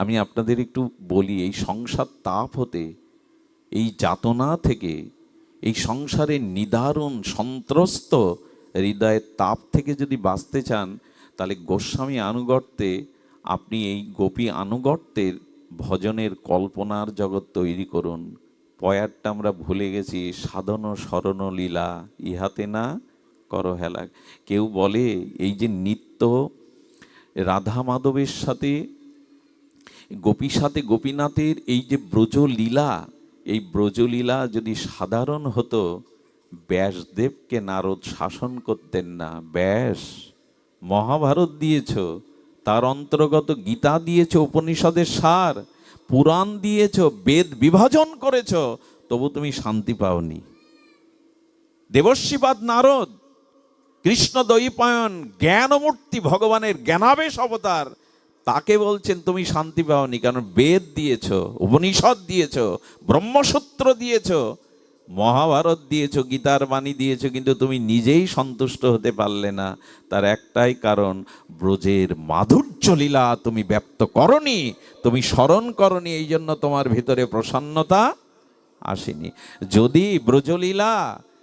আমি আপনাদের একটু বলি, এই সংসার তাপ হতে, এই যাতনা থেকে, এই সংসারের নিদারুণ সন্ত্রস্ত হৃদয়ের তাপ থেকে যদি বাঁচতে চান, তাহলে গোস্বামী আনুগত্যে আপনি এই গোপী আনুগত্যের ভজনের কল্পনার জগৎ তৈরি করুন। পয়ারটা আমরা ভুলে গেছি, সাধন স্মরণ লীলা, ইহাতে না করো হেলা কেউ বলে, এই যে নিত্য রাধা মাধবের সাথে গোপীর সাথে গোপীনাথের এই যে ব্রজলীলা, এই ব্রজলীলা যদি সাধারণ হতো, ব্যাসদেবকে নারদ শাসন করতেন না। ব্যাস, মহাভারত দিয়েছ, তার অন্তর্গত গীতা দিয়েছ, উপনিষদের সার, পুরাণ দিয়েছ, বেদ বিভাজন করেছ, তবু তুমি শান্তি পাওনি। দেবর্ষিবাদ নারদ, কৃষ্ণ দৈপায়ন, জ্ঞানমূর্তি ভগবানের জ্ঞানাবেশ অবতার তাকে বলছেন, তুমি শান্তি পাওনি, কারণ বেদ দিয়েছ, উপনিষদ দিয়েছ, ব্রহ্মসূত্র দিয়েছ, মহাভারত দিয়েছ, গীতার বাণী দিয়েছ, কিন্তু তুমি নিজেই সন্তুষ্ট হতে পারলে না। তার একটাই কারণ, ব্রজের মাধুর্য লীলা তুমি ব্যক্ত করনি, তুমি স্মরণ করনি, এই জন্য তোমার ভিতরে প্রসন্নতা আসেনি। যদি ব্রজলীলা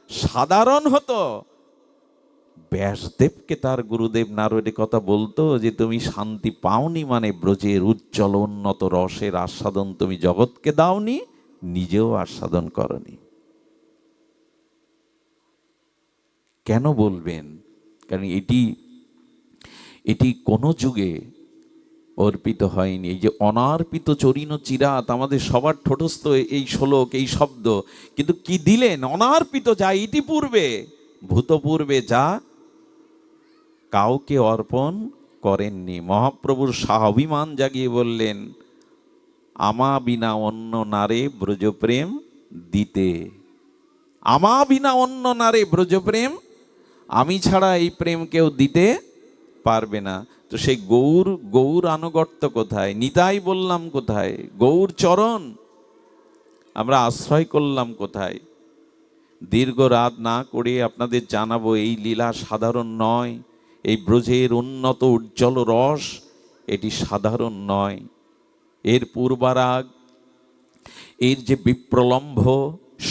সাধারণ হতো ব্যাসদেবকে তার গুরুদেব নারদের কথা বলতো যে, তুমি শান্তি পাওনি মানে ব্রজের উজ্জ্বল উন্নত রসের আস্বাদন তুমি জগৎকে দাওনি, নিজেও আস্বাদন করনি। কেন বলবেন? কারণ এটি এটি কোনো যুগে অর্পিত হয়নি। এই যে অনার্পিত চরিন চিরাত আমাদের সবার ঠোঁটস্থ এই শ্লোক, এই শব্দ। কিন্তু কি দিলেন? অনার্পিত যা ইতিপূর্বে ভূতপূর্বে যা কাউকে অর্পণ করেননি। মহাপ্রভুর স্বাভিমান জাগিয়ে বললেন, আমা বিনা অন্য নারে ব্রজপ্রেম দিতে। আমা বিনা অন্য নারে ব্রজপ্রেম? আমি ছাড়া এই প্রেম কেউ দিতে পারবে না। তো সেই গৌর গৌর আনুগত্য কোথায়? নিতাই বললাম কোথায়? গৌর চরণ, আমরা আশ্রয় করলাম কোথায়? দীর্ঘ রাত না করে আপনাদের জানাব, এই লীলা সাধারণ নয়। এই ব্রজের উন্নত উজ্জ্বল রস এটি সাধারণ নয়। এর পূর্বারাগ, এর যে বিপ্রলম্ভ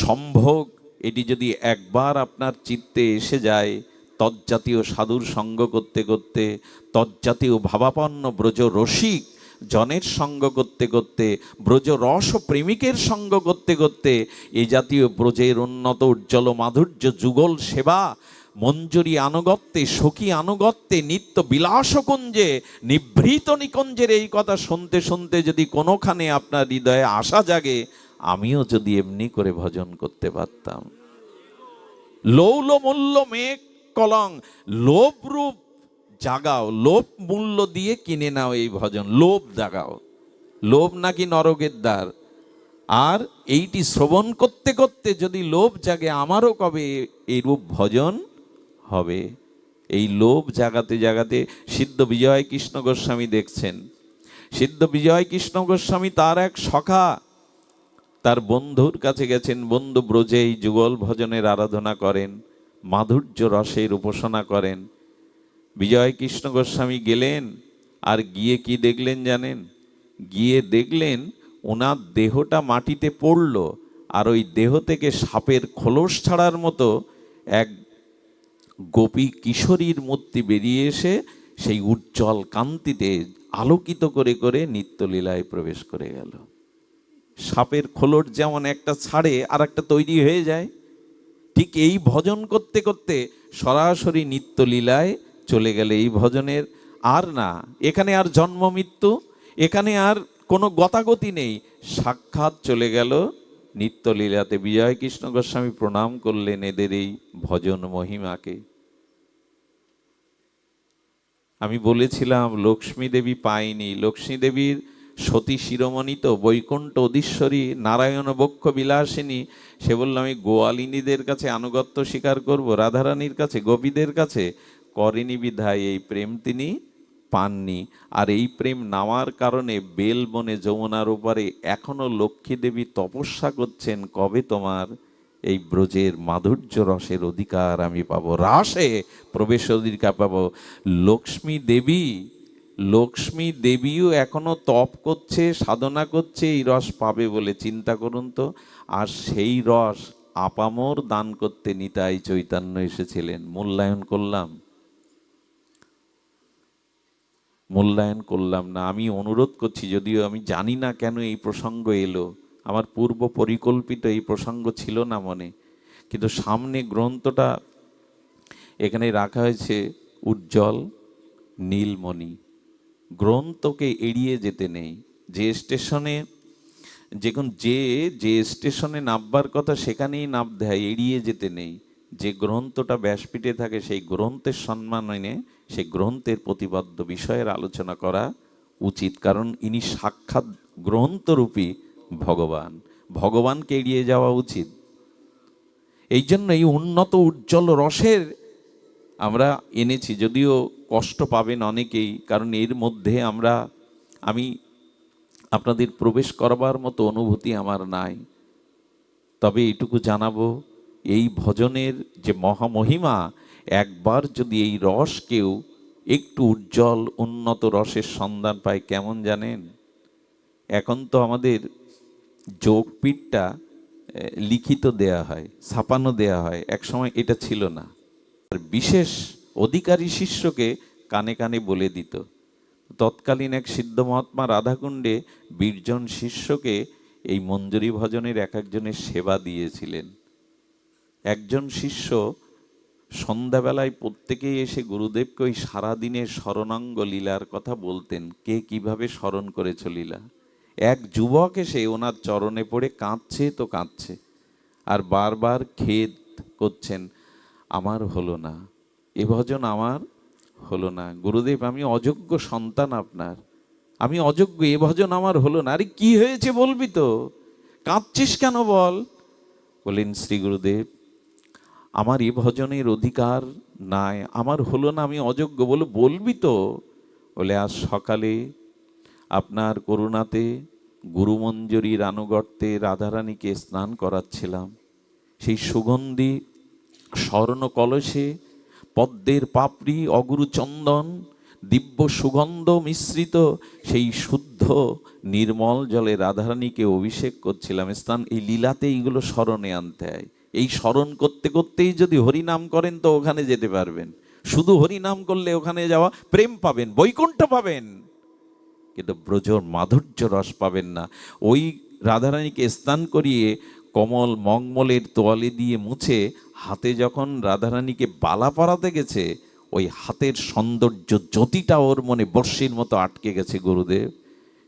সম্ভোগ, এটি যদি একবার আপনার চিত্তে এসে যায় তজ্জাতীয় সাধুর সঙ্গ করতে করতে তজ্জাতীয় ভাবাপন্ন ব্রজ রসিক জনের সঙ্গ করতে করতে, ব্রজ রস প্রেমিকের সঙ্গ করতে করতে, এ জাতীয় ব্রজের উন্নত উজ্জ্বল মাধুর্য যুগল সেবা মঞ্জুরি আনুগত্যে, সখী আনুগত্যে, নিত্য বিলাসকুঞ্জে, নিভৃত নিকুঞ্জের এই কথা শুনতে শুনতে যদি কোনোখানে আপনার হৃদয়ে আশা জাগে, আমিও যদি এমনি করে ভজন করতে পারতাম। লৌল মূল্য মেঘ কলং, লোভ রূপ জাগাও, লোভ মূল্য দিয়ে কিনে নাও এই ভজন, লোভ জাগাও। লোভ নাকি নরকের দ্বার? আর এইটি শ্রবণ করতে করতে যদি লোভ জাগে, আমারও কবে এই রূপ ভজন? হবে। এই লোভ জাগাতে জাগাতে সিদ্ধ বিজয় কৃষ্ণ গোস্বামী দেখছেন। সিদ্ধ বিজয় কৃষ্ণ গোস্বামী তার এক সখা। তার বন্ধুর কাছে গেছেন, বন্ধু ব্রজে এই যুগল ভজনের আরাধনা করেন, মাধুর্য রসের উপাসনা করেন। বিজয় কৃষ্ণ গোস্বামী গেলেন, আর গিয়ে কি দেখলেন জানেন? গিয়ে দেখলেন ওনার দেহটা মাটিতে পড়ল, আর ওই দেহ থেকে সাপের খোলস ছাড়ার মতো এক গোপী কিশোরীর মূর্তি বেরিয়ে এসে সেই উজ্জ্বল কান্তিতে আলোকিত করে করে নিত্যলীলায় প্রবেশ করে গেল। সাপের খোলট যেমন একটা ছাড়ে আর একটা তৈরি হয়ে যায়। ঠিক এই ভজন করতে করতে সরাসরি নিত্যলীলায় চলে গেলে এই ভজনের। আর না, এখানে আর জন্ম মৃত্যু, এখানে আর কোনো গতাগতি নেই। সাক্ষাৎ চলে গেল নিত্যলীলাতে। বিজয় কৃষ্ণ গোস্বামী প্রণাম করলেন এদের এই ভজন মহিমাকে। আমি বলেছিলাম, লক্ষ্মী দেবী পাইনি। লক্ষ্মী দেবীর সতী শিরোমণি তো, বৈকুণ্ঠ অধীশ্বরী নারায়ণ বক্ষ বিলাসিনী। সে বলল, আমি গোয়ালিনীদের কাছে আনুগত্য স্বীকার করব, রাধারানীর কাছে, গোপীদের কাছে? করেনি বিধায়, এই প্রেম তিনি পাননি। আর এই প্রেম নামার কারণে বেল বনে যমুনার উপরে এখনও লক্ষ্মী দেবী তপস্যা করছেন। কবে তোমার এই ব্রজের মাধুর্য রসের অধিকার আমি পাবো। রাসে প্রবেশ অধিকার পাবো। লক্ষ্মী দেবী, লক্ষ্মী দেবীও এখনও তপ করছে, সাধনা করছে, এই রস পাবে বলে চিন্তা করুন তো। আর সেই রস আপামর দান করতে নিতাই চৈতন্য এসেছিলেন। মূল্যায়ন করলাম। মূল্যায়ন করলাম না। আমি অনুরোধ করছি, যদিও আমি জানি না কেন এই প্রসঙ্গ এলো। আমার পূর্ব পরিকল্পিত এই প্রসঙ্গ ছিল না মনে। কিন্তু সামনে গ্রন্থটা এখানে রাখা হয়েছে, উজ্জ্বল নীলমণি। গ্রন্থকে এড়িয়ে যেতে নেই। যে স্টেশনে যেখন যে যে স্টেশনে নামবার কথা সেখানেই নামতে হয় এড়িয়ে যেতে নেই। যে গ্রন্থটা ব্যাসপীঠে থাকে সেই গ্রন্থের সম্মান এনে সেই গ্রন্থের প্রতিবদ্ধ বিষয়ের আলোচনা করা উচিত। কারণ ইনি সাক্ষাৎ গ্রন্থরূপী ভগবান। ভগবানকে এড়িয়ে যাওয়া উচিত। এই জন্য এই উন্নত উজ্জ্বল রসের আমরা এনেছি, যদিও কষ্ট পাবেন অনেকেই, কারণ এর মধ্যে আমরা, আমি আপনাদের প্রবেশ করবার মতো অনুভূতি আমার নাই। তবে এইটুকু জানাব, এই ভজনের যে মহামহিমা, একবার যদি এই রস কেউ একটু উজ্জ্বল, উন্নত রসের সন্ধান পায়, কেমন জানেন? এখন তো আমাদের যোগপীঠটা লিখিত দেয়া হয়, ছাপানো দেয়া হয়, একসময় এটা ছিল না। আর বিশেষ অধিকারী শিষ্যকে কানে কানে বলে দিত। তৎকালীন এক সিদ্ধ মহাত্মা রাধাকুণ্ডে বীরজন শিষ্যকে এই মঞ্জুরি ভজনের এক একজনের সেবা দিয়েছিলেন। একজন শিষ্য সন্ধ্যাবেলায় প্রত্যেকেই এসে গুরুদেবকে ওই সারাদিনের স্মরণাঙ্গ লীলার কথা বলতেন, কে কীভাবে স্মরণ করেছ লীলা? এক যুবক এসে ওনার চরণে পড়ে কাঁদছে তো কাঁদছে। আর বারবার খেদ করছেন, আমার হলো না, এ ভজন আমার হলো না। গুরুদেব, আমি অযোগ্য সন্তান আপনার। আমি অযোগ্য, এ ভজন আমার হলো না। আরে কি হয়েছে বলবি তো? কাঁদছিস কেন বল? বলেন শ্রী গুরুদেব, আমার এ ভজনের অধিকার নাই। আমার হলো না, আমি অযোগ্য বলে বলবি তো? বলে আজ সকালে আপনার করুণাতে গুরুমঞ্জরির আনুগত্যে রাধারানীকে স্নান করাচ্ছিলাম। সেই সুগন্ধি স্বর্ণ কলসে, পদ্মের পাপড়ি অগুরুচন্দন দিব্য সুগন্ধ মিশ্রিত, সেই শুদ্ধ নির্মল জলে রাধারানীকে অভিষেক করছিলাম। স্থান এই লীলাতে এইগুলো স্মরণে আনতে হয়। এই স্মরণ করতে করতেই যদি হরিনাম করেন তো ওখানে যেতে পারবেন। শুধু হরিনাম করলে ওখানে যাওয়া প্রেম পাবেন, বৈকুণ্ঠ পাবেন। কিন্তু ব্রজর মাধুর্য রস পাবেন না। ওই রাধারানীকে স্নান করিয়ে কমল মংমলের তোয়ালে দিয়ে মুছে হাতে যখন রাধারানীকে বালা পরাতে গেছে, ওই হাতের সৌন্দর্য জ্যোতিটা ওর মনে বর্ষির মতো আটকে গেছে গুরুদেব।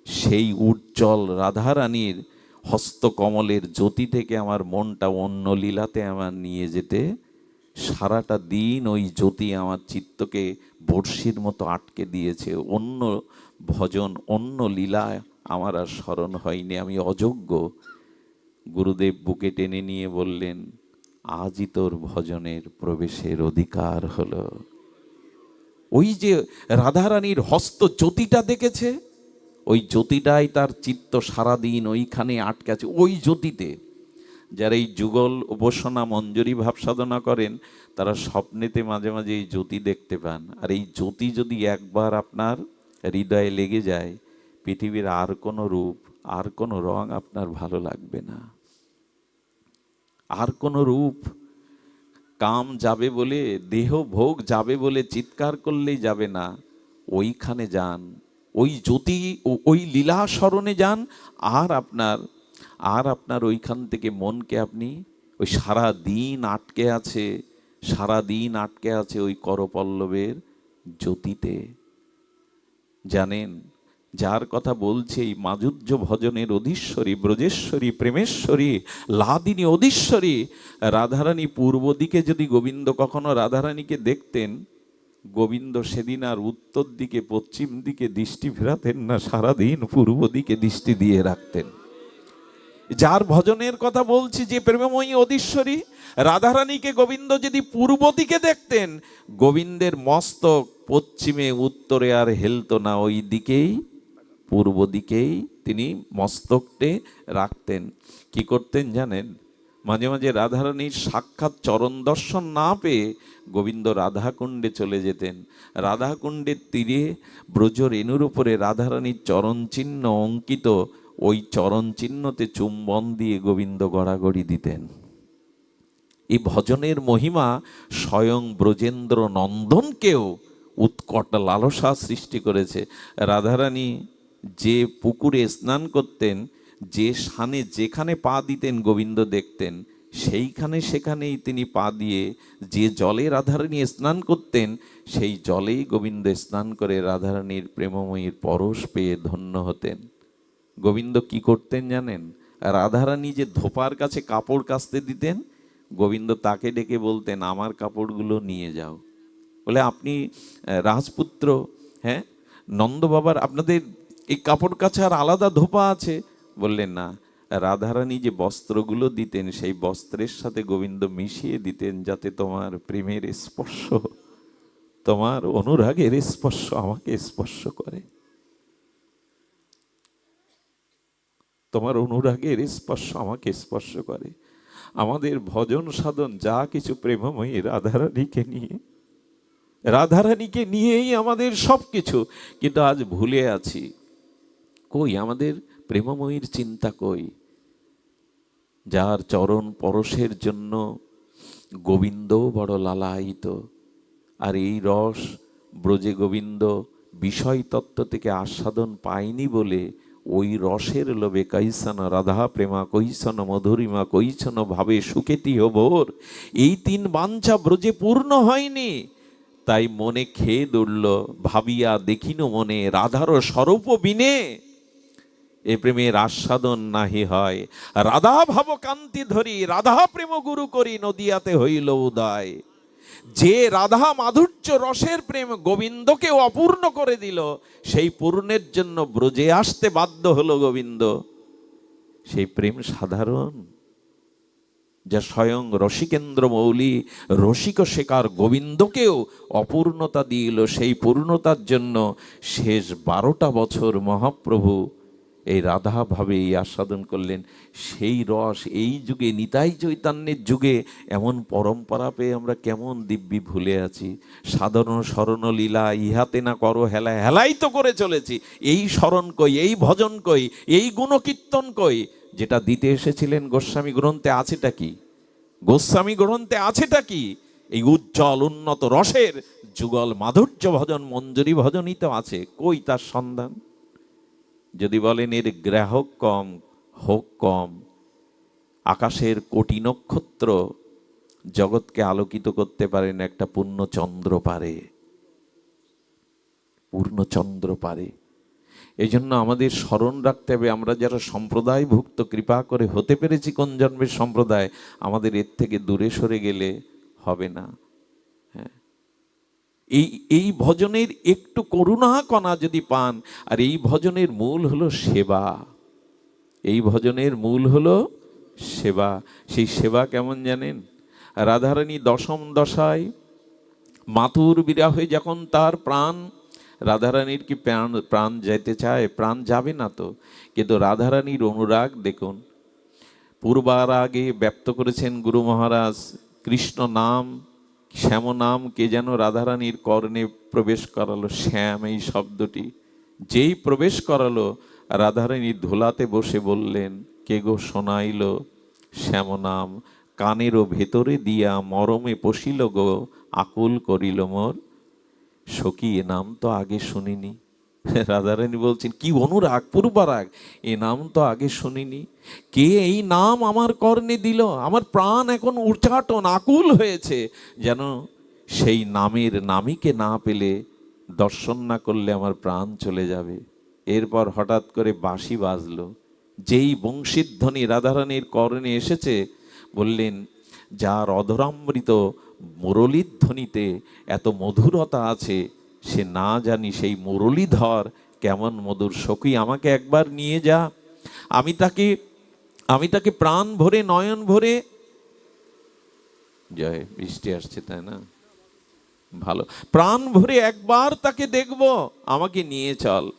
সেই উজ্জ্বল রাধারানীর হস্তকমলের জ্যোতি থেকে আমার মনটা অন্য লীলাতে আমার নিয়ে যেতে। সারাটা দিন ওই জ্যোতি আমার চিত্তকে বর্ষির মতো আটকে দিয়েছে। অন্য ভজন, অন্য লীলা আমার আর স্মরণ হয়নি। আমি অযোগ্য। গুরুদেব বুকে টেনে নিয়ে বললেন, আজই তোর ভজনের প্রবেশের অধিকার হলো। ওই যে রাধারানীর হস্ত জ্যোতিটা দেখেছে? ওই জ্যোতিটাই তার চিত্ত সারাদিন ওইখানে আটকে আছে। ওই জ্যোতিতে যারা এই যুগল উপাসনা মঞ্জুরি ভাব সাধনা করেন, তারা স্বপ্নেতে মাঝে মাঝে এই জ্যোতি দেখতে পান। আর এই জ্যোতি যদি একবার আপনার হৃদয়ে লেগে যায়, পৃথিবীর আর কোনো রূপ, আর কোনো রং আপনার ভালো লাগবে না। আর কোনো রূপ কাম যাবে বলে, দেহ ভোগ যাবে বলে, চিৎকার করলেই যাবে না। ওইখানে যান, ওই জ্যোতি ওই লীলা স্মরণে যান, আর আপনার আর আপনার ওইখান থেকে মনকে আপনি ওই সারা দিন আটকে আছে সারা দিন আটকে আছে ওই করপল্লবের জ্যোতিতে। জানেন, যার কথা বলছে এই মাধুর্য ভজনের অধীশ্বরী, ব্রজেশ্বরী, প্রেমেশ্বরী, লাদিনী অধীশ্বরী, রাধারানী পূর্ব দিকে যদি গোবিন্দ কখনো রাধারানীকে দেখতেন, গোবিন্দ সেদিন আর উত্তর দিকে, পশ্চিম দিকে দৃষ্টি ফেরাতেন না, সারাদিন পূর্ব দিকে দৃষ্টি দিয়ে রাখতেন। যার ভজনের কথা বলছি, যে প্রেমময়ী অধীশ্বরী, রাধারানীকে গোবিন্দ যদি পূর্ব দিকে দেখতেন, গোবিন্দের মস্তক পশ্চিমে, উত্তরে আর হেলতো না, ওই দিকেই, পূর্ব দিকেই তিনি মস্তকটে রাখতেন। কি করতেন জানেন? মাঝে মাঝে রাধারানীর সাক্ষাৎ চরণ দর্শন না পেয়ে গোবিন্দ রাধাকুণ্ডে চলে যেতেন। রাধাকুণ্ডের তীরে ব্রজ রেণুর উপরে রাধারানীর চরণ চিহ্ন অঙ্কিত ওই চরণ চিহ্নতে চুম্বন দিয়ে গোবিন্দ গড়াগড়ি দিতেন। এই ভজনের মহিমা স্বয়ং ব্রজেন্দ্র নন্দনকেও উৎকট লালসা সৃষ্টি করেছে। রাধারানী যে পুকুরে স্নান করতেন, যে স্থানে যেখানে পা দিতেন গোবিন্দ দেখতেন, সেইখানে সেখানেই তিনি পা দিয়ে যে জলে রাধারানী স্নান করতেন, সেই জলেই গোবিন্দ স্নান করে রাধারানীর প্রেমময়ীর পরশ পেয়ে ধন্য হতেন। গোবিন্দ কি করতেন জানেন? রাধারানী যে ধোপার কাছে কাপড় কাচতে দিতেন, গোবিন্দ তাকে ডেকে বলতেন, আমার কাপড়গুলো নিয়ে যাও। বলে, আপনি রাজপুত্র হ্যাঁ নন্দ বাবার আপনাদের এই কাপড় কাছার আলাদা ধোপা আছে? বললেন, না। রাধারানী যে বস্ত্রগুলো দিতেন, সেই বস্ত্রের সাথে গোবিন্দ মিশিয়ে দিতেন, যাতে তোমার প্রেমের স্পর্শ, তোমার অনুরাগের স্পর্শ আমাকে স্পর্শ করে। তোমার অনুরাগের স্পর্শ আমাকে স্পর্শ করে। আমাদের ভজন সাধন যা কিছু প্রেমময়ী রাধারানীকে নিয়ে। রাধারানীকে নিয়েই আমাদের সব কিছু কিন্তু আজ ভুলে আছি। কই আমাদের প্রেমময়ীর চিন্তা কই? যার চরণ পরশের জন্য গোবিন্দ বড় লালায়িত। আর এই রস ব্রজে গোবিন্দ বিষয় তত্ত্ব থেকে আস্বাদন পায়নি বলে ওই রসের লোভে কৈসন রাধা প্রেমা কৈসন মধুরিমা কৈসন ভাবে সুখেতি ভোর। এই তিন বাঞ্ছা ব্রজে পূর্ণ হয়নি। তাই মনে খেয়ে দৌড়ল ভাবিয়া দেখিনো মনে রাধার স্বরূপ বিনে। এ প্রেমের আস্বাদন নাহি হয়। রাধা ভাব কান্তি ধরি, রাধা প্রেম গুরু করি, নদিয়াতে হইল উদয়। যে রাধা মাধুর্য রসের প্রেম গোবিন্দকে অপূর্ণ করে দিল, সেই পূর্ণের জন্য ব্রজে আসতে বাধ্য হলো গোবিন্দ। সেই প্রেম সাধারণ, যা স্বয়ং রসিকেন্দ্র মৌলি, রসিক শেখার গোবিন্দকেও অপূর্ণতা দিল। সেই পূর্ণতার জন্য শেষ বারোটা বছর মহাপ্রভু এই রাধা ভাবে এই আস্বাদন করলেন। সেই রস এই যুগে, নিতাই চৈতন্যের যুগে এমন পরম্পরা পেয়ে আমরা কেমন দিব্যি ভুলে আছি। সাধারণ স্মরণ লীলা, ইহাতে না করো হেলা হেলাই তো করে চলেছি। এই স্মরণ কই, এই ভজন কই, এই গুণকীর্তন কই? যেটা দিতে এসেছিলেন গোস্বামী গ্রন্থে আছেটা কি? গোস্বামী গ্রন্থে আছেটা কি? এই উজ্জ্বল উন্নত রসের যুগল মাধুর্য ভজন, মঞ্জুরি ভজনই তো আছে। কই তার সন্ধান? যদি বলেন এর গ্রাহক কম, হোক কম, আকাশের কোটি নক্ষত্র জগৎকে আলোকিত করতে পারেন একটা পূর্ণ চন্দ্র পারে। পূর্ণ চন্দ্র পারে। এই জন্য আমাদের স্মরণ রাখতে হবে, আমরা যারা সম্প্রদায়ভুক্ত, কৃপা করে হতে পেরেছি কোন জন্মের সম্প্রদায়, আমাদের এর থেকে দূরে সরে গেলে হবে না। এই এই ভজনের একটু করুণা কণা যদি পান, আর এই ভজনের মূল হলো সেবা। এই ভজনের মূল হলো সেবা। সেই সেবা কেমন জানেন? রাধারানী দশম দশায় মাতুর বিরাহে যখন তার প্রাণ, রাধারানীর কি প্রাণ প্রাণ যেতে চায়? প্রাণ যাবে না তো। কিন্তু রাধারানীর অনুরাগ দেখুন পূর্বার আগে ব্যক্ত করেছেন গুরু মহারাজ, কৃষ্ণ নাম শ্যাম নাম কে যেন রাধারানীর কর্ণে প্রবেশ করালো শ্যাম এই শব্দটি। যেই প্রবেশ করালো রাধারানী ধোলাতে বসে বললেন, কে গো শোনাইল শ্যাম নাম কানেরও ভেতরে দিয়া মরমে পশিল গো, আকুল করিল মোর? সখী, এ নাম তো আগে শুনিনি। রাধারানী বলছেন, কি অনুরাগ, পূর্বারাগ? এ নাম তো আগে শুনিনি। কে এই নাম আমার কর্ণে দিল? আমার প্রাণ এখন উচ্চাটন আকুল হয়েছে। যেন সেই নামের নামিকে না পেলে দর্শন না করলে আমার প্রাণ চলে যাবে। এরপর হঠাৎ করে বাঁশি বাজলো। যেই বংশীধ্বনি রাধারানীর কর্ণে এসেছে, বললেন, যার অধরামৃত মুরলীধ্বনিতে এত মধুরতা আছে সে না জানি সেই মুরলীধর কেমন মধুর সখী, আমাকে একবার নিয়ে যা। আমি তাকে আমি তাকে প্রাণ ভরে, নয়ন ভরে। জয়, বৃষ্টি আসছে, তাই না? ভালো। প্রাণ ভরে একবার তাকে দেখব, আমাকে নিয়ে চল।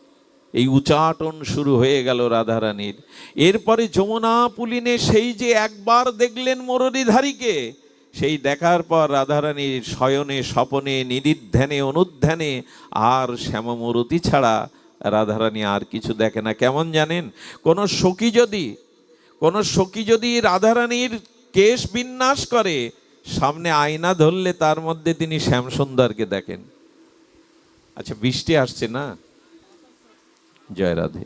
এই উচাটন শুরু হয়ে গেল রাধারানীর। এরপরে যমুনা পুলিনে সেই যে একবার দেখলেন মুরলীধারীকে সেই দেখার পর রাধারানীর শয়নে, স্বপনে, নিদিধ্যানে, অনুধ্যানে আর শ্যামমূরতি ছাড়া রাধারানী আর কিছু দেখে না। কেমন জানেন? কোনো সখী যদি, কোনো সখী যদি রাধারানীর কেশ বিন্যাস করে, সামনে আয়না ধরলে তার মধ্যে তিনি শ্যামসুন্দরকে দেখেন। আচ্ছা বৃষ্টি আসছে না? জয় রাধে।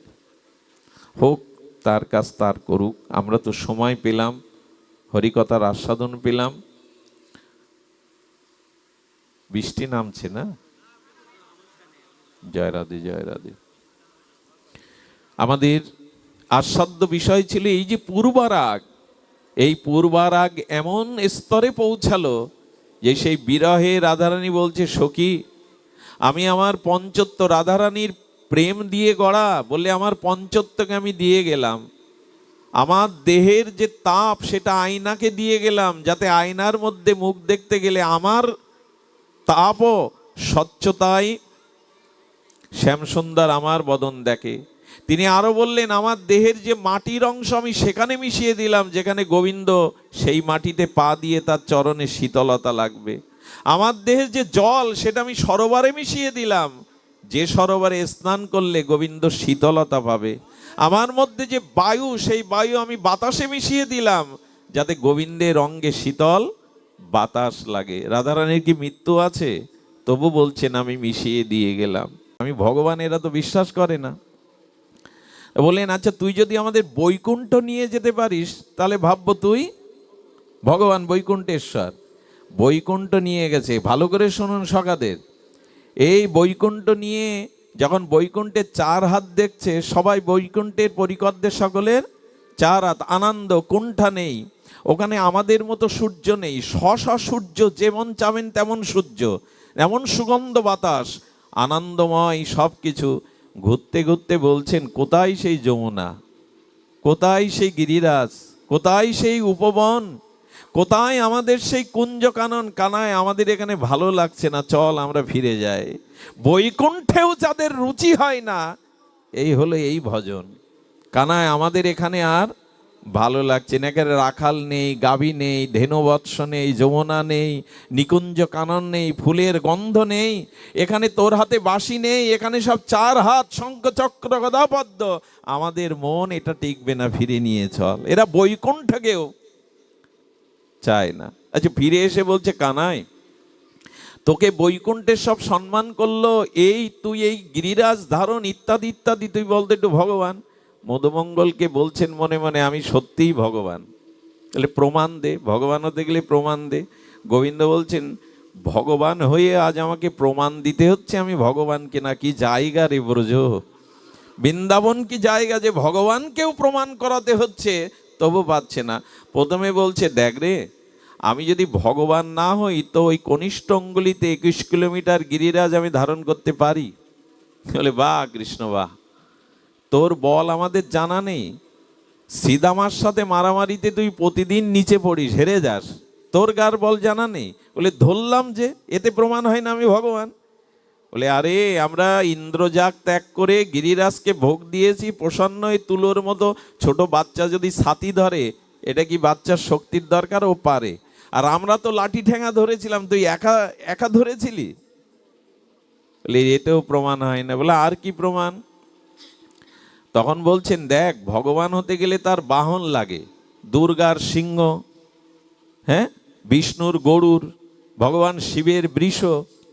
হোক, তার কাজ তার করুক। আমরা তো সময় পেলাম, হরিকথার আস্বাদন পেলাম। বৃষ্টি নামছে না? জয় রাধে জয় রাধে। আমাদের আস্বাদ্য বিষয় ছিল এই যে পূর্বারাগ। এই পূর্বারাগ এমন স্তরে পৌঁছালো যে সেই বিরহে রাধারানী বলছে, সখী, আমি আমার পঞ্চত্ব রাধারানীর প্রেম দিয়ে গড়া, বলে আমার পঞ্চত্বকে আমি দিয়ে গেলাম। আমার দেহের যে তাপ, সেটা আয়নাকে দিয়ে গেলাম, যাতে আয়নার মধ্যে মুখ দেখতে গেলে আমার তাপও স্বচ্ছতায় শ্যামসুন্দর আমার বদন দেখে। তিনি আরও বললেন, আমার দেহের যে মাটির অংশ আমি সেখানে মিশিয়ে দিলাম, যেখানে গোবিন্দ সেই মাটিতে পা দিয়ে তার চরণে শীতলতা লাগবে। আমার দেহের যে জল, সেটা আমি সরোবরে মিশিয়ে দিলাম। যে সরোবরে স্নান করলে গোবিন্দ শীতলতা পাবে। আমার মধ্যে যে বায়ু, সেই বায়ু আমি বাতাসে মিশিয়ে দিলাম, যাতে গোবিন্দের অঙ্গে শীতল বাতাস লাগে। রাধারানীর কি মৃত্যু আছে? তবু বলছেন, আমি মিশিয়ে দিয়ে গেলাম। আমি ভগবান, এরা তো বিশ্বাস করে না। বললেন আচ্ছা তুই যদি আমাদের বৈকুণ্ঠ নিয়ে যেতে পারিস, তাহলে ভাববো তুই ভগবান বৈকুণ্ঠেশ্বর। বৈকুণ্ঠ নিয়ে গেছে। ভালো করে শুনুন সকাদের এই বৈকুণ্ঠ নিয়ে যখন বৈকুণ্ঠের চার হাত দেখছে, সবাই বৈকুণ্ঠের পরিকরদের সকলের চার হাত। আনন্দ, কুণ্ঠা নেই। ওখানে আমাদের মতো সূর্য নেই। স্ব সূর্য যেমন চাবেন তেমন সূর্য। এমন সুগন্ধ বাতাস, আনন্দময় সব কিছু ঘুরতে ঘুরতে বলছেন, কোথায় সেই যমুনা? কোথায় সেই গিরিরাজ? কোথায় সেই উপবন? কোথায় আমাদের সেই কুঞ্জ কানন কানায় আমাদের এখানে ভালো লাগছে না। চল, আমরা ফিরে যাই। বৈকুণ্ঠেও যাদের রুচি হয় না, এই হলো এই ভজন। কানায় আমাদের এখানে আর ভালো লাগছে। না এখানে রাখাল নেই, গাভী নেই, ধেনুবৎস নেই, যমুনা নেই, নিকুঞ্জ কানন নেই, ফুলের গন্ধ নেই, এখানে তোর হাতে বাঁশি নেই, এখানে সব চার হাত শঙ্খ চক্র গদাপদ্ম। আমাদের মন এটা টিকবে না, ফিরে নিয়ে চল। এরা বৈকুণ্ঠকেও চায় না। আচ্ছা ফিরে এসে বলছে, কানাই, তোকে বৈকুণ্ঠের সব সম্মান করল, এই তুই এই গিরিরাজ ধারণ ইত্যাদি ইত্যাদি, তুই বলতে একটু ভগবান। মধুমঙ্গলকে বলছেন মনে মনে, আমি সত্যিই ভগবান। তাহলে প্রমাণ দে ভগবান হতে গেলে প্রমাণ দে। গোবিন্দ বলছেন, ভগবান হয়ে আজ আমাকে প্রমাণ দিতে হচ্ছে, আমি ভগবানকে না কি জায়গা রে ব্রজ। বৃন্দাবন কি জায়গা যে ভগবানকেও প্রমাণ করাতে হচ্ছে, তবু পাচ্ছে না। প্রথমে বলছে, দেখ রে, আমি যদি ভগবান না হই, তো ওই কনিষ্ঠ অঙ্গুলিতে একুশ কিলোমিটার গিরিরাজ আমি ধারণ করতে পারি? বলে, বাহ, কৃষ্ণ, বাহ। তোর বল আমাদের জানা নেই। সিদামার সাথে মারামারিতে তুই প্রতিদিন নিচে পড়িস, হেরে যাস। তোর গার বল জানা নেই। বলে, ধরলাম যে, এতে প্রমাণ হয় না আমি ভগবান। বলে, আরে, আমরা ইন্দ্রজাগ ত্যাগ করে গিরিরাজকে ভোগ দিয়েছি প্রসন্ন এই তুলোর মতো ছোট বাচ্চা যদি ছাতি ধরে, এটা কি বাচ্চার শক্তির দরকার? ও পারে। আর আমরা তো লাঠি ঠেঙা ধরেছিলাম, তুই একা একা ধরেছিলি? বলে, এতেও প্রমাণ হয় না। বলে, আর কি প্রমাণ? তখন বলছেন, দেখ, ভগবান হতে গেলে তার বাহন লাগে। দুর্গার সিংহ হ্যাঁ? বিষ্ণুর গরুর, ভগবান শিবের বৃষ।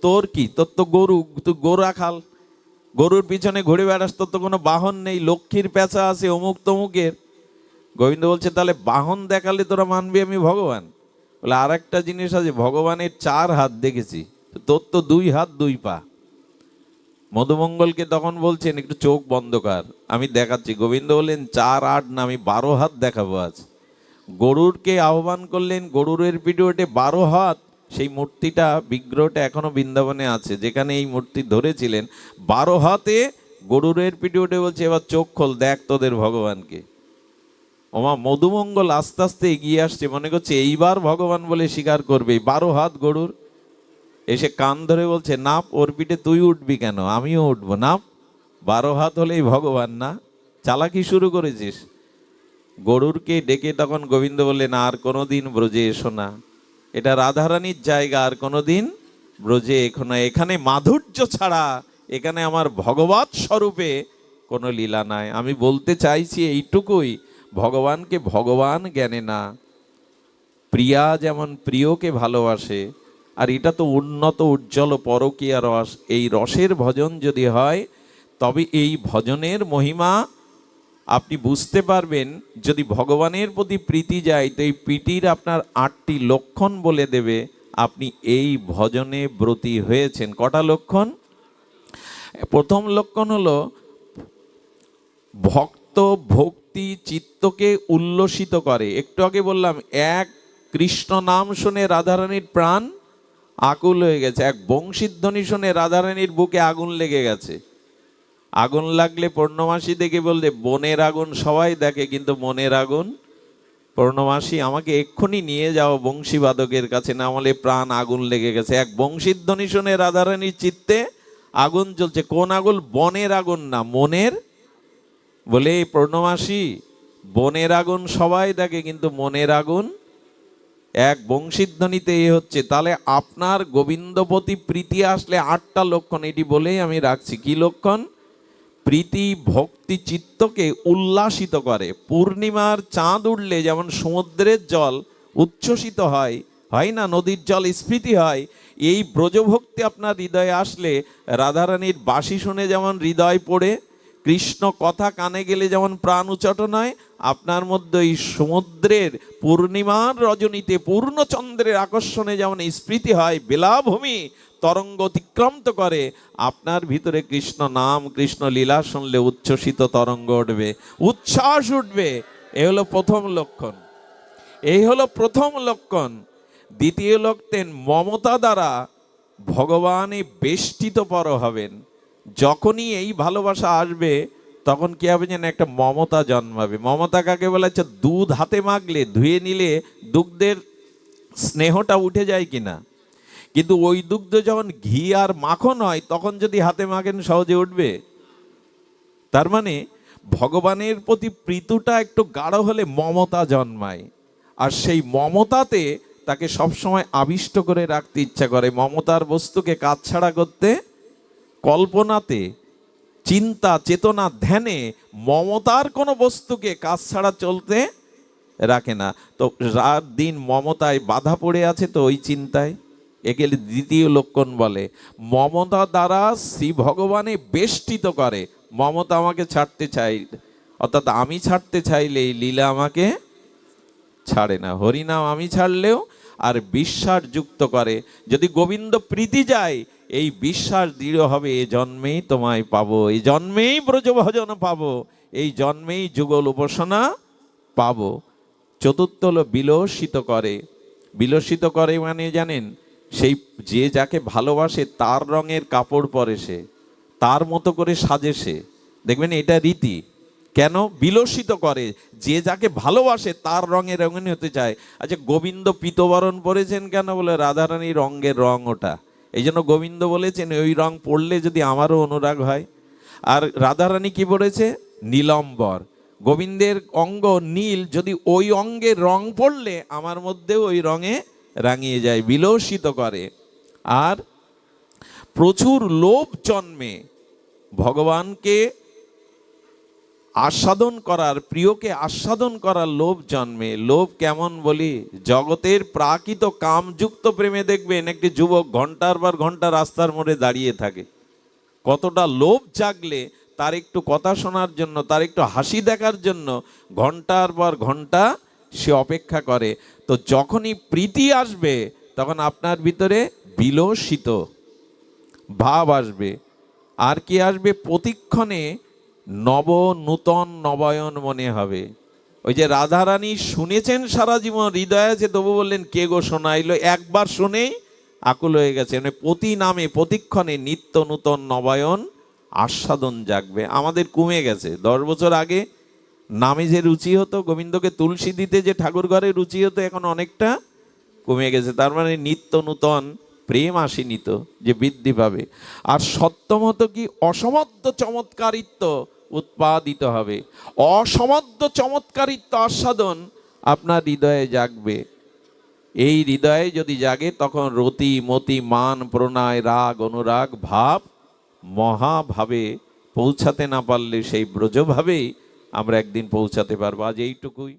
তোর কি? তোর তো গরু, তুই গরু রাখাল গরুর পিছনে ঘুরে বেড়াস, তোর তো কোনো বাহন নেই। লক্ষ্মীর পেঁচা আছে অমুক তমুকের। গোবিন্দ বলছে, তাহলে বাহন দেখালে তোরা মানবি আমি ভগবান? বলে আর একটা জিনিস আছে, ভগবানের চার হাত দেখেছি। তোর তো দুই হাত, দুই পা। মধুমঙ্গলকে তখন বলছেন, একটু চোখ বন্ধ কর। আমি দেখাচ্ছি। গোবিন্দ বললেন, চার আট না, আমি বারো হাত দেখাবো আজ। গরুরকে আহ্বান করলেন, গরুরের পিঠে বারো হাত, সেই মূর্তিটা, বিগ্রহটা এখনও বৃন্দাবনে আছে। যেখানে এই মূর্তি ধরেছিলেন, বারো হাতে গরুরের পিঠে উঠে বলছে, এবার চোখ খোল, দেখ তোদের ভগবানকে। ওমা, মধুমঙ্গল আস্তে আস্তে এগিয়ে আসছে, মনে করছে, এইবার ভগবান বলে স্বীকার করবে। বারো হাত গরুর এসে কান ধরে বলছে নাপ ওর পিঠে তুই উঠবি কেন? আমিও উঠবো। নাপ বারো হাত হলেই ভগবান না? চালাকি শুরু করেছিস? গরুরকে ডেকে তখন গোবিন্দ বললেন আর কোনো দিন ব্রজে এসো না। এটা রাধারানীর জায়গা, আর কোনো দিন ব্রজে এখনও এখানে মাধুর্য ছাড়া, এখানে আমার ভগবত স্বরূপে কোনো লীলা নাই। আমি বলতে চাইছি এইটুকুই, ভগবানকে ভগবান জ্ঞানে না। প্রিয়া যেমন প্রিয়কে ভালোবাসে আর এটা তো উন্নত, উজ্জ্বল, পরকীয়া রস। এই রসের ভজন যদি হয়, তবে এই ভজনের মহিমা আপনি বুঝতে পারবেন। যদি ভগবানের প্রতি প্রীতি যায়, তো এই প্রীতির আপনার আটটি লক্ষণ বলে দেবে। আপনি এই ভজনে ব্রতী হয়েছেন। কটা লক্ষণ? প্রথম লক্ষণ হলো, ভক্ত ভক্তি চিত্তকে উল্লসিত করে। একটু আগে বললাম, এক কৃষ্ণ নাম শুনে রাধারানীর প্রাণ আকুল হয়ে গেছে। এক বংশীধ্বনি শুনে রাধারানীর বুকে আগুন লেগে গেছে। আগুন লাগলে পূর্ণমাসী দেখে বললে বনের আগুন সবাই দেখে, কিন্তু মনের আগুন? পূর্ণমাসী, আমাকে এক্ষুনি নিয়ে যাও বংশীবাদকের কাছে, না হলে প্রাণ আগুন লেগে গেছে। এক বংশীধ্বনি শুনে রাধারানীর চিত্তে আগুন জ্বলছে। কোন আগুন? বনের আগুন না, মনের? বলে, এই পূর্ণমাসী, বনের আগুন সবাই দেখে, কিন্তু মনের আগুন? এক বংশীধ্বনিতে এ হচ্ছে, তাহলে আপনার গোবিন্দপতি প্রীতি আসলে আটটা লক্ষণ, এটি বলেই আমি রাখছি। কি লক্ষণ? প্রীতি ভক্তি চিত্তকে উল্লাসিত করে। পূর্ণিমার চাঁদ উঠলে যেমন সমুদ্রের জল উচ্ছ্বসিত হয় হয় না? নদীর জল স্ফীতি হয়। এই ব্রজভক্তি আপনার হৃদয়ে আসলে রাধারানীর বাসি শুনে যেমন হৃদয় পড়ে কৃষ্ণ কথা কানে গেলে যেমন প্রাণ উচটন হয় আপনার মধ্যে এই সমুদ্রের পূর্ণিমার রজনীতে, পূর্ণচন্দ্রের আকর্ষণে যেমন স্মৃতি হয়, বেলাভূমি তরঙ্গ অতিক্রান্ত করে, আপনার ভিতরে কৃষ্ণ নাম, কৃষ্ণ লীলা শুনলে উচ্ছ্বসিত তরঙ্গ উঠবে, উচ্ছ্বাস উঠবে। এ হলো প্রথম লক্ষণ। এই হলো প্রথম লক্ষণ। দ্বিতীয় লক্ষণ মমতা দ্বারা ভগবানে বেষ্টিত পর হবেন। যখনই এই ভালোবাসা আসবে, তখন কি হবে যেন একটা মমতা জন্মাবে? মমতা কাকে বলা? হচ্ছে দুধ হাতে মাগলে ধুয়ে নিলে দুগ্ধের স্নেহটা উঠে যায় কিনা? কিন্তু ওই দুগ্ধ যখন ঘি আর মাখন হয়, তখন যদি হাতে মাখেন সহজে উঠবে? তার মানে ভগবানের প্রতি প্রীতুটা একটু গাঢ় হলে মমতা জন্মায়। আর সেই মমতাতে তাকে সবসময় আবিষ্ট করে রাখতে ইচ্ছা করে। মমতার বস্তুকে কাছছাড়া করতে কল্পনাতে, চিন্তা, চেতনা, ধ্যানে মমতার কোনো বস্তুকে কাজ ছাড়া চলতে রাখে না। তো রাত দিন মমতায় বাধা পড়ে আছে তো ওই চিন্তায়? একে দ্বিতীয় লক্ষণ বলে, মমতা দ্বারা শ্রী ভগবানে বেষ্টিত করে। মমতা আমাকে ছাড়তে চাই, অর্থাৎ আমি ছাড়তে চাইলে এই লীলা আমাকে ছাড়ে না। হরিনাম আমি ছাড়লেও আর বিশ্বাস যুক্ত করে। যদি গোবিন্দ প্রীতি যায়, এই বিশ্বাস দৃঢ় হবে, এ জন্মেই তোমায় পাবো এই জন্মেই ব্রজভজন পাবো, এই জন্মেই যুগল উপাসনা পাবো। চতুর্থ হলো বিলসিত করে। বিলসিত করে মানে জানেন, সেই যে যাকে ভালোবাসে, তার রঙের কাপড় পরে সে, তার মতো করে সাজে সে। দেখবেন এটা রীতি। কেন? বিলসিত করে। যে যাকে ভালোবাসে, তার রঙে রঙিন হতে চায়। আচ্ছা গোবিন্দ পিতবরণ পরেছেন কেন বলে? রাধারানীর রঙের রং ওটা। এই জন্য গোবিন্দ বলেছেন, ওই রং পড়লে যদি আমারও অনুরাগ হয়। আর রাধারানী কি বলেছে নীলম্বর। গোবিন্দের অঙ্গ নীল, যদি ওই অঙ্গের রং পড়লে, আমার মধ্যেও ওই রঙে রাঙিয়ে যায়, বিলসিত করে। আর প্রচুর লোভ জন্মে। ভগবানকে আস্বাদন করার, প্রিয়কে আস্বাদন করার লোভ জন্মে। লোভ কেমন বলি? জগতের প্রাকৃত কামযুক্ত প্রেমে দেখবেন একটি যুবক ঘণ্টার পর ঘণ্টা রাস্তার মোড়ে দাঁড়িয়ে থাকে। কতটা লোভ জাগলে তার একটু কথা শোনার জন্য, তার একটু হাসি দেখার জন্য ঘণ্টার পর ঘণ্টা সে অপেক্ষা করে। তো যখনই প্রীতি আসবে, তখন আপনার ভিতরে বিলসিত ভাব আসবে। আর কি আসবে? প্রতিক্ষণে নব নূতন নবায়ন মনে হবে। ওই যে রাধারানী শুনেছেন সারা জীবন, হৃদয় আছে, তবু বললেন, কে গো শোনাইলো? একবার শুনেই আকুল হয়ে গেছে। মানে প্রতি নামে, প্রতিক্ষণে নিত্য নূতন নবায়ন, আস্বাদন জাগবে। আমাদের কমে গেছে। দশ বছর আগে নামে যে রুচি হতো, গোবিন্দকে তুলসী দিতে যে ঠাকুর ঘরে রুচি হতো, এখন অনেকটা কমে গেছে। তার মানে নিত্য নূতন প্রেম আসেনি তো যে বৃদ্ধি পাবে। আর সত্যমত কি অসমর্থ চমৎকারিত্ব উৎপাদিত হবে? অসমর্থ চমৎকারিত্ব আস্বাদন আপনার হৃদয়ে জাগবে। এই হৃদয়ে যদি জাগে, তখন রতি, মতি, মান, প্রণয়, রাগ, অনুরাগ, ভাব মহাভাবে পৌঁছাতে না পারলে সেই ব্রজভাবেই আমরা একদিন পৌঁছাতে পারব। আজ এইটুকুই।